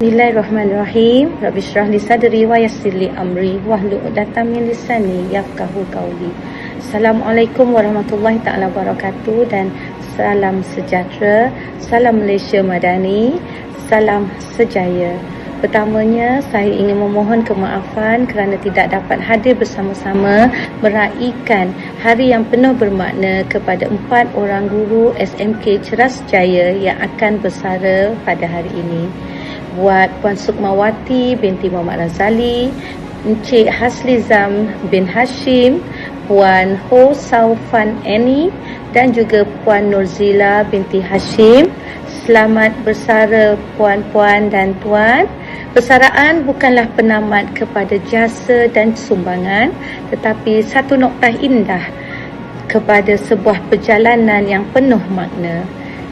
Bismillahirrahmanirrahim. Rabbi syrah li sadri wa yassir li amri wahlul 'uqdatam min lisani yafqahu qawli. Assalamualaikum warahmatullahi taala wabarakatuh dan salam sejahtera, salam Malaysia Madani, salam sejaya. Pertamanya, saya ingin memohon kemaafan kerana tidak dapat hadir bersama-sama meraihkan hari yang penuh bermakna kepada empat orang guru SMK Ceras Jaya yang akan bersara pada hari ini buat Puan Sukmawati binti Muhammad Razali, Encik Haslizam bin Hashim, Puan Ho Saufan Annie dan juga Puan Nurzila binti Hashim. Selamat bersara puan-puan dan tuan. Persaraan bukanlah penamat kepada jasa dan sumbangan tetapi satu noktah indah kepada sebuah perjalanan yang penuh makna.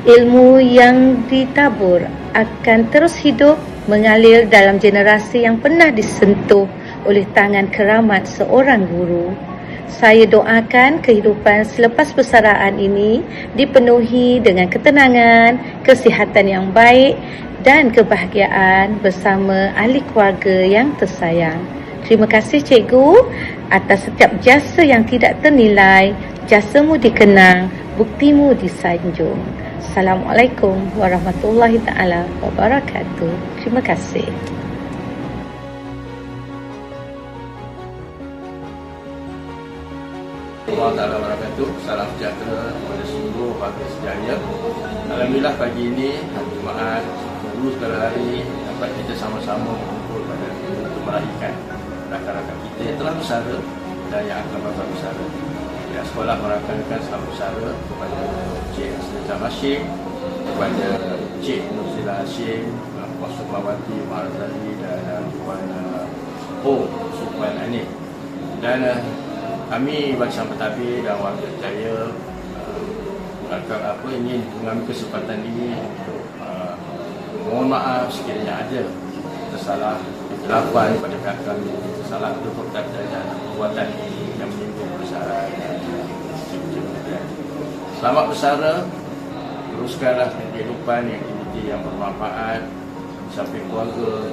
Ilmu yang ditabur akan terus hidup mengalir dalam generasi yang pernah disentuh oleh tangan keramat seorang guru. Saya doakan kehidupan selepas persaraan ini dipenuhi dengan ketenangan, kesihatan yang baik dan kebahagiaan bersama ahli keluarga yang tersayang. Terima kasih cikgu atas setiap jasa yang tidak ternilai. Jasamu dikenang, buktimu disanjung. Assalamualaikum warahmatullahi taala wabarakatuh. Terima kasih. Ta'ala wabarakatuh Salam sejahtera kepada seluruh warga sejaya Alhamdulillah pagi ini Hari Jumaat Guru sekali hari Dapat kita sama-sama mengumpul pada Untuk meraihkan rakan-rakan kita yang telah bersara Dan yang akan bersara Ya, sekolah merakamkan selamat bersara kepada Cik Sejam Hashim kepada Cik Nuzila Hashim Puan Sukmawati Marzali dan Puan uh, Ho Sukman Anif dan uh, kami bangsa Petabi dan warga Jaya uh, akan apa ingin mengambil kesempatan ini untuk uh, mohon maaf sekiranya ada tersalah kesilapan pada pihak kami. Tersalah untuk perkataan dan perbuatan Selamat bersara. Teruskanlah kehidupan yang dignity yang bermanfaat Sampai keluarga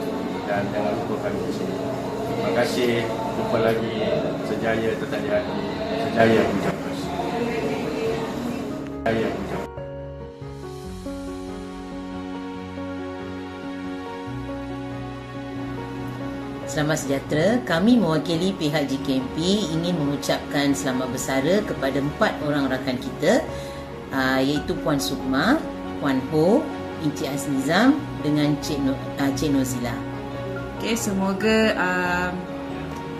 Dan jangan lupa kami di sini. Terima kasih. Jumpa lagi. Sejaya tetap di hati. Sejaya Sejaya menjaga Selamat sejahtera. Kami mewakili pihak GKMP ingin mengucapkan selamat bersara kepada empat orang rakan kita uh, iaitu Puan Sukma, Puan Ho, Encik Aznizam dengan Cik, no, uh, Cik Nozila. Okay, semoga uh,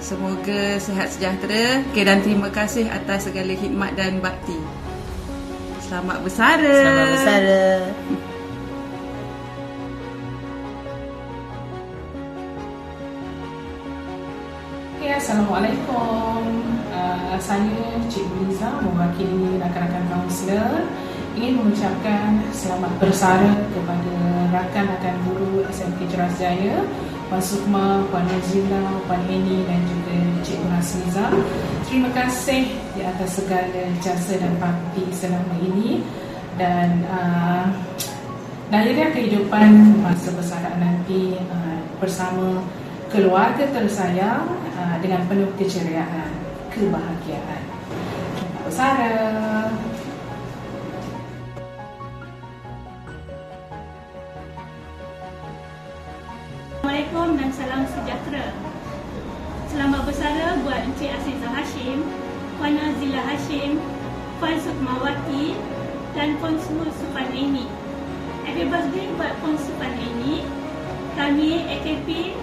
semoga sehat sejahtera. Okay, dan terima kasih atas segala khidmat dan bakti. Selamat bersara. Selamat bersara. Assalamualaikum. Uh, saya Cik Liza mewakili rakan-rakan kaunselor ingin mengucapkan selamat bersara kepada rakan-rakan guru SMK Ceras Jaya Puan Sukma, Puan Nazila, Puan Eni dan juga Cik Nasiza. Terima kasih di atas segala jasa dan bakti selama ini dan uh, lahirnya kehidupan masa persaraan nanti uh, bersama keluarga tersayang uh, dengan penuh keceriaan, kebahagiaan. Selamat bersara. Assalamualaikum dan salam sejahtera. Selamat bersara buat Encik Azizah Hashim, Puan Azila Hashim, Puan Sukmawati dan Puan Sufan Eni. Happy birthday buat Puan Sufan Eni. Kami AKP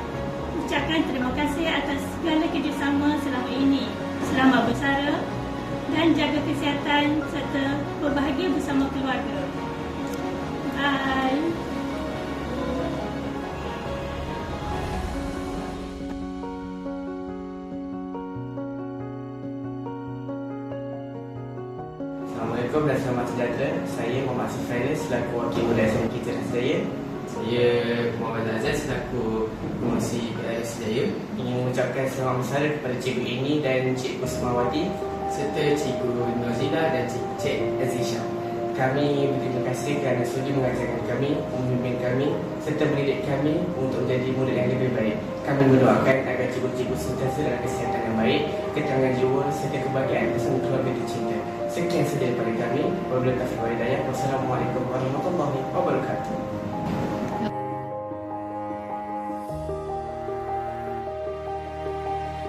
ucapkan terima kasih atas segala kerjasama selama ini. Selamat bersara dan jaga kesihatan serta berbahagia bersama keluarga. Bye. Assalamualaikum dan selamat sejahtera. Saya Muhammad Sifairil selaku wakil muda SMK Ceras Jaya. Saya Muhammad Azaz selaku pengurusi PRS Jaya. Ingin mengucapkan selamat bersara kepada Cikgu Eni dan Cikgu Semawati serta Cikgu Nozila dan Cik, Azizah. Kami berterima kasih kerana sudi mengajarkan kami, memimpin kami serta mendidik kami untuk menjadi murid yang lebih baik. Kami mendoakan agar cikgu-cikgu sentiasa dalam kesihatan yang baik, keterangan jiwa serta kebahagiaan bersama keluarga tercinta. Sekian sahaja daripada kami. Wabillahi taufiq wal hidayah. Wassalamualaikum warahmatullahi wabarakatuh.